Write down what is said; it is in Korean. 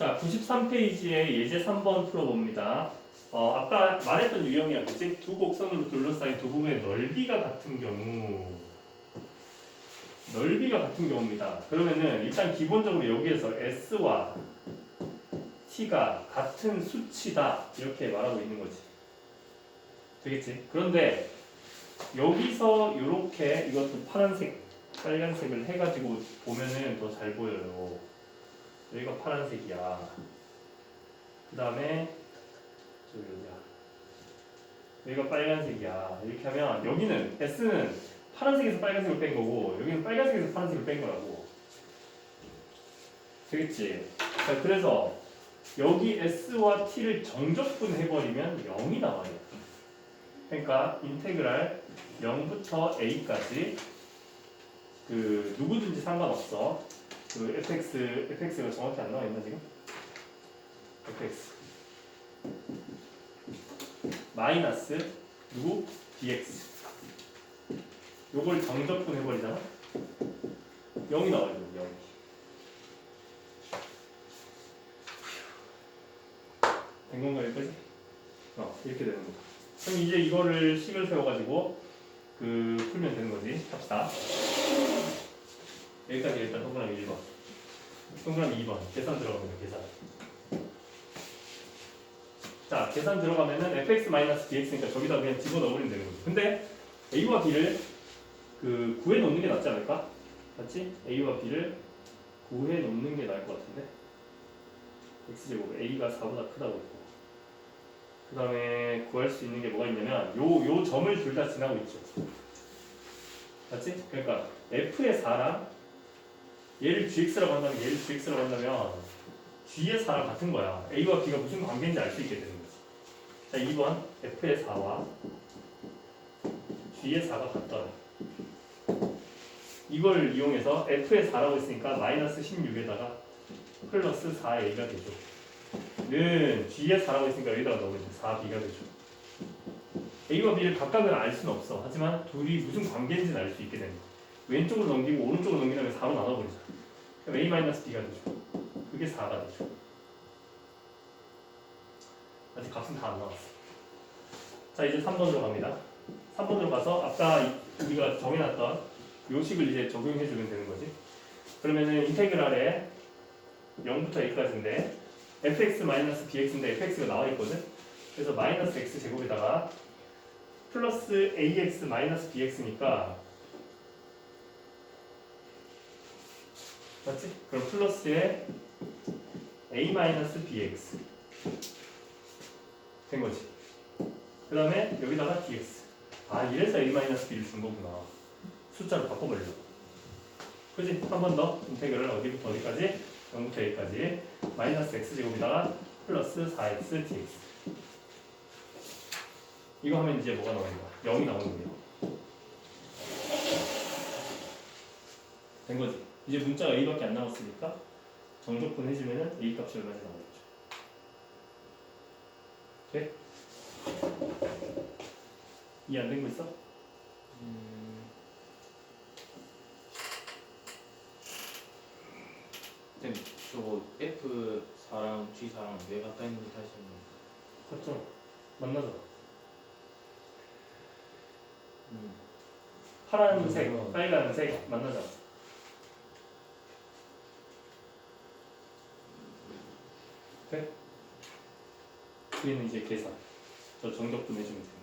자, 93페이지에 예제 3번 풀어봅니다. 어, 아까 말했던 유형이야, 그치? 두 곡선으로 둘러싸인 두 부분의 넓이가 같은 경우 넓이가 같은 경우입니다. 그러면은 일단 기본적으로 여기에서 S와 T가 같은 수치다 이렇게 말하고 있는 거지. 되겠지? 그런데 여기서 이렇게 이것도 파란색, 빨간색을 해가지고 보면은 더 잘 보여요. 여기가 파란색이야. 그 다음에 저기 어디야? 여기가 빨간색이야. 이렇게 하면 여기는 S는 파란색에서 빨간색을 뺀 거고 여기는 빨간색에서 파란색을 뺀 거라고. 되겠지? 자, 그래서 여기 S와 T를 정적분 해버리면 0이 나와요. 그러니까 인테그랄 0부터 A까지 그 누구든지 상관없어. 그 fx fx가 정확히 안 나와 있나 지금? fx 마이너스 누구 dx 요걸 정적분 해버리잖아. 0이 나와요, 0. 된 건가 여기까지? 어, 이렇게 되는 거다. 그럼 이제 이거를 식을 세워가지고 그 풀면 되는 거지. 합시다. 여기까지 일단 동그라미 1번. 동그라미 2번. 계산 들어갑니다. 계산. 자, 계산 들어가면은 fx-dx니까 저기다 그냥 집어넣으면 되는 거죠. 근데 a와 b를 그 구해 놓는 게 낫지 않을까? 맞지? a와 b를 구해 놓는 게 나을 것 같은데. x제곱 a가 4보다 크다고 했고. 그 다음에 구할 수 있는 게 뭐가 있냐면 요, 요 점을 둘 다 지나고 있죠. 맞지? 그러니까 f의 4랑 얘를 gx라고 한다면 얘를 gx라고 한다면 g의 4랑 같은 거야. a와 b가 무슨 관계인지 알 수 있게 되는 거지. 자, 2번 f의 4와 g의 4가 같더라. 이걸 이용해서 f의 4라고 했으니까 마이너스 16에다가 플러스 4a가 되죠. 는 g의 4라고 했으니까 여기다가 넣으면 돼. 4b가 되죠. a와 b를 각각은 알 수는 없어. 하지만 둘이 무슨 관계인지는 알 수 있게 되는 거야. 왼쪽으로 넘기고 오른쪽으로 넘기면 4로 나눠버리자. 그럼 a-b가 되죠. 그게 4가 되죠. 아직 값은 다 안 나왔어. 자 이제 3번으로 갑니다. 3번으로 가서 아까 이- 우리가 정해놨던 요식을 이제 적용해주면 되는 거지. 그러면은 인테그랄에 0부터 a까지인데 fx-bx인데 fx가 나와 있거든. 그래서 마이너스 x 제곱에다가 플러스 ax 마이너스 bx니까 맞지? 그럼 플러스에 a 마이너스 bx 된 거지. 그 다음에 여기다가 dx. 아 이래서 a 마이너스 b를 준 거구나. 숫자로 바꿔버리려고. 그지? 한 번 더 인테그럴 어디부터 어디까지? 0부터 a까지 마이너스 x 제곱에다가 플러스 4x dx. 이거 하면 이제 뭐가 나오는 거야? 0이 나오는 거예요. 된 거지. 이제 문자가 a밖에 안 나왔으니까 정적분 해주면은 a 값이 얼마인지 나오겠죠. 돼? 이해 안 된 거 있어? 쌤, 저거 F 4랑 G 4랑 왜 같다 있는지 다시 한번. 맞죠? 만나자. 음. 파란색, 음. 빨간색 만나자. 돼? 뒤에는 이제 계산. 저 정적분 해주면 돼.